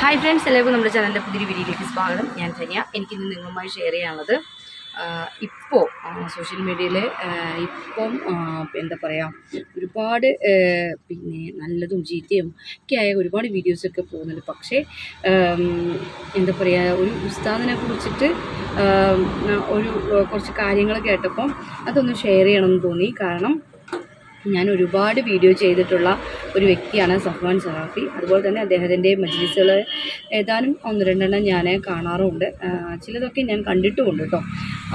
Hi friends എല്ലാവർക്കും നമ്മുടെ ചാനലിന്റെ പുതിയ വീഡിയോയിലേക്ക് സ്വാഗതം. ഞാൻ ധന്യ. എനിക്കിന്ന് നിങ്ങളുമായി ഷെയർ ചെയ്യാനുള്ളത് ഇപ്പോൾ സോഷ്യൽ മീഡിയയിൽ ഇപ്പം എന്താ പറയുക ഒരുപാട് പിന്നെ നല്ലതും ചീത്തയും ഒക്കെ ആയ ഒരുപാട് വീഡിയോസൊക്കെ പോകുന്നുണ്ട്. പക്ഷേ എന്താ പറയുക ഒരു ഉസ്താദിനെ കുറിച്ചിട്ട് ഒരു കുറച്ച് കാര്യങ്ങൾ കേട്ടപ്പം അതൊന്ന് ഷെയർ ചെയ്യണമെന്ന് തോന്നി. കാരണം ഞാൻ ഒരുപാട് വീഡിയോ ചെയ്തിട്ടുള്ള ഒരു വ്യക്തിയാണ് സഫ്വാൻ സറാഫി അതുപോലെ തന്നെ അദ്ദേഹത്തിന്റെ മജ്ലിസുകൾ ഏതാനും ഒന്ന് രണ്ടെണ്ണം ഞാൻ കാണാറുമുണ്ട് ചിലതൊക്കെ ഞാൻ കണ്ടിട്ടുമുണ്ട് കേട്ടോ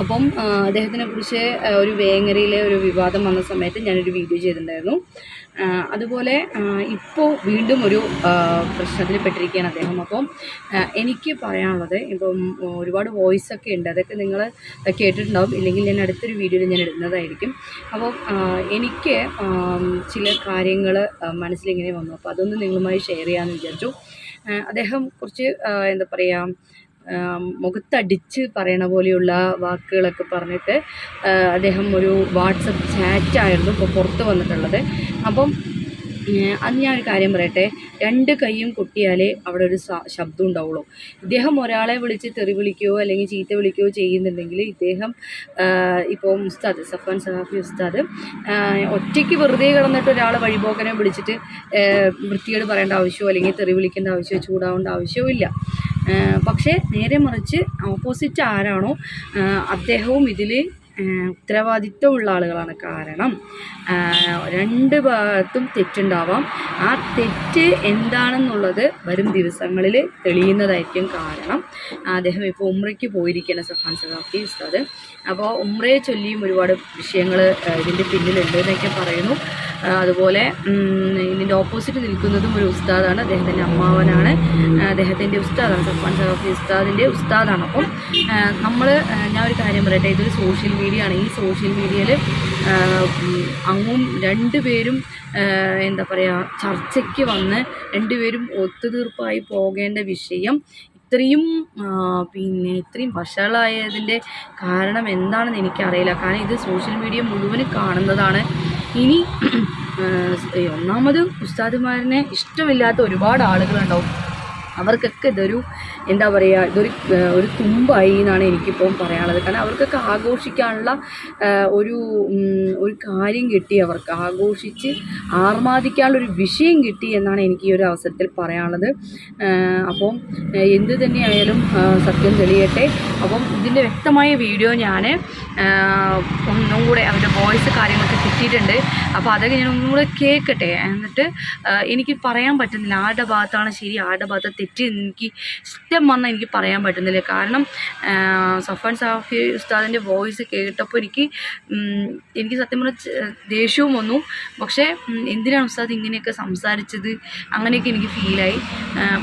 അപ്പം അദ്ദേഹത്തിനെ കുറിച്ച് ഒരു വേങ്ങരയിലെ ഒരു വിവാദം വന്ന സമയത്ത് ഞാനൊരു വീഡിയോ ചെയ്തിട്ടുണ്ടായിരുന്നു. അതുപോലെ ഇപ്പോൾ വീണ്ടും ഒരു പ്രശ്നത്തിന് പെട്ടിരിക്കുകയാണ് അദ്ദേഹം. അപ്പം എനിക്ക് പറയാനുള്ളത് ഇപ്പം ഒരുപാട് വോയിസ് ഒക്കെ ഉണ്ട്. അതൊക്കെ നിങ്ങൾ കേട്ടിട്ടുണ്ടാവും. ഇല്ലെങ്കിൽ ഞാൻ അടുത്തൊരു വീഡിയോയിൽ ഞാൻ ഇടുന്നതായിരിക്കും. അപ്പോൾ എനിക്ക് ചില കാര്യങ്ങൾ മനസ്സിലിങ്ങനെ വന്നു. അപ്പോൾ അതൊന്ന് നിങ്ങളുമായി ഷെയർ ചെയ്യാമെന്ന് വിചാരിച്ചു. അദ്ദേഹം കുറച്ച് എന്താ പറയുക മുഖത്തടിച്ച് പറയണ പോലെയുള്ള വാക്കുകളൊക്കെ പറഞ്ഞിട്ട് അദ്ദേഹം ഒരു വാട്സപ്പ് ചാറ്റായിരുന്നു ഇപ്പോൾ പുറത്ത് വന്നിട്ടുള്ളത്. അപ്പം അന്ന് ഞാൻ ഒരു കാര്യം പറയട്ടെ. രണ്ട് കൈയും കൊട്ടിയാലേ അവിടെ ഒരു ശബ്ദം ഉണ്ടാവുള്ളൂ. ഇദ്ദേഹം ഒരാളെ വിളിച്ച് തെറി വിളിക്കുകയോ അല്ലെങ്കിൽ ചീത്ത വിളിക്കുകയോ ചെയ്യുന്നുണ്ടെങ്കിൽ ഇദ്ദേഹം ഇപ്പോൾ ഉസ്താദ് സഫാൻ സഹാഫി ഉസ്താദ് ഒറ്റയ്ക്ക് വെറുതെ കിടന്നിട്ട് ഒരാൾ വഴിപോക്കനെ വിളിച്ചിട്ട് വൃത്തിയോട് പറയേണ്ട ആവശ്യമോ അല്ലെങ്കിൽ തെറി വിളിക്കേണ്ട ആവശ്യമോ ചൂടാവേണ്ട ആവശ്യമോ ഇല്ല. പക്ഷേ നേരെ മറിച്ച് ഓപ്പോസിറ്റ് ആരാണോ അദ്ദേഹവും ഇതിൽ ഉത്തരവാദിത്വമുള്ള ആളുകളാണ്. കാരണം രണ്ട് ഭാഗത്തും തെറ്റുണ്ടാവാം. ആ തെറ്റ് എന്താണെന്നുള്ളത് വരും ദിവസങ്ങളിൽ തെളിയുന്നതായിരിക്കും കാരണം. അദ്ദേഹം ഇപ്പോൾ ഉമ്രയ്ക്ക് പോയിരിക്കുകയാണ് സഫാൻ സഖാഫി ഉസ്താദ്. അപ്പോൾ ഉമ്രയെ ചൊല്ലിയും ഒരുപാട് വിഷയങ്ങൾ ഇതിന്റെ പിന്നിലുണ്ട് എന്നൊക്കെ പറയുന്നു. അതുപോലെ ഇതിന്റെ ഓപ്പോസിറ്റ് നിൽക്കുന്നതും ഒരു ഉസ്താദാണ്. അദ്ദേഹത്തിന്റെ അമ്മാവനാണ്. അദ്ദേഹത്തിന്റെ ഉസ്താദാണ്. സഫാൻ സഖാഫി ഉസ്താദിന്റെ ഉസ്താദാണ്. അപ്പം നമ്മൾ ഞാൻ ഒരു കാര്യം പറയട്ടെ. ഇതൊരു സോഷ്യൽ മീഡിയ ആണ്. ഈ സോഷ്യൽ മീഡിയയിൽ അങ്ങും രണ്ടുപേരും എന്താ പറയുക ചർച്ചയ്ക്ക് വന്ന് രണ്ടുപേരും ഒത്തുതീർപ്പായി പോകേണ്ട വിഷയം ഇത്രയും പിന്നെ ഇത്രയും വഷളായതിന്റെ കാരണം എന്താണെന്ന് എനിക്കറിയില്ല. കാരണം ഇത് സോഷ്യൽ മീഡിയ മുഴുവനും കാണുന്നതാണ്. ഇനി ഒന്നാമത് ഉസ്താദുമാരനെ ഇഷ്ടമില്ലാത്ത ഒരുപാട് ആളുകളുണ്ടാവും. അവർക്കൊക്കെ ഇതൊരു എന്താ പറയുക ഇതൊരു ഒരു തുമ്പായി എന്നാണ് എനിക്കിപ്പം പറയാനുള്ളത്. കാരണം അവർക്കൊക്കെ ആഘോഷിക്കാനുള്ള ഒരു ഒരു കാര്യം കിട്ടി അവർക്ക്. ആഘോഷിച്ച് ആർമാദിക്കാനുള്ള ഒരു വിഷയം കിട്ടി എന്നാണ് എനിക്ക് ഈ ഒരു അവസരത്തിൽ പറയാനുള്ളത്. അപ്പം എന്ത് തന്നെയായാലും സത്യം തെളിയട്ടെ. അപ്പം ഇതിന്റെ വ്യക്തമായ വീഡിയോ ഞാൻ ഒന്നും കൂടെ അവരുടെ വോയിസ് കാര്യങ്ങളൊക്കെ കിട്ടിയിട്ടുണ്ട്. അപ്പോൾ അതൊക്കെ ഞാൻ ഒന്നും കൂടെ കേൾക്കട്ടെ. എന്നിട്ട് എനിക്ക് പറയാൻ പറ്റുന്നില്ല. ആരുടെ ഭാഗത്താണ് ശരി ആരുടെ ഭാഗത്ത് തെറ്റ് എനിക്ക് ഇഷ്ടം വന്നാൽ എനിക്ക് പറയാൻ പറ്റുന്നില്ല. കാരണം സഫാൻ സാഫി ഉസ്താദിന്റെ വോയിസ് കേട്ടപ്പോൾ എനിക്ക് എനിക്ക് സത്യം പറഞ്ഞാൽ ദേഷ്യവും വന്നു. പക്ഷേ എന്തിനാണ് ഉസ്താദ് ഇങ്ങനെയൊക്കെ സംസാരിച്ചത്? അങ്ങനെയൊക്കെ എനിക്ക് ഫീലായി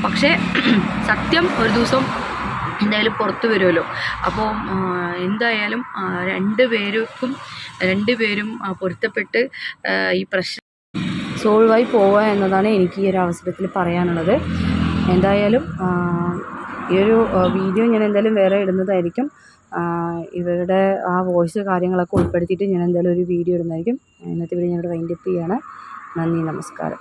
പക്ഷേ സത്യം ഒരു ദിവസം എന്തായാലും പുറത്ത് വരുമല്ലോ അപ്പോൾ എന്തായാലും രണ്ട് പേർക്കും രണ്ട് പേരും പൊരുത്തപ്പെട്ട് ഈ പ്രശ്നം സോൾവായി പോവുക എന്നതാണ് എനിക്ക് ഈ ഒരു അവസരത്തിൽ പറയാനുള്ളത്. എന്തായാലും ഈ ഒരു വീഡിയോ ഞാൻ എന്തായാലും വേറെ ഇടുന്നതായിരിക്കും. ഇവരുടെ ആ വോയിസ് കാര്യങ്ങളൊക്കെ ഉൾപ്പെടുത്തിയിട്ട് ഞാൻ എന്തായാലും ഒരു വീഡിയോ ഇടുന്നതായിരിക്കും. ഇന്നത്തെ വീഡിയോ ഞാനിവിടെ വൈൻഡപ്പ് ചെയ്യാണ്. നന്ദി നമസ്കാരം.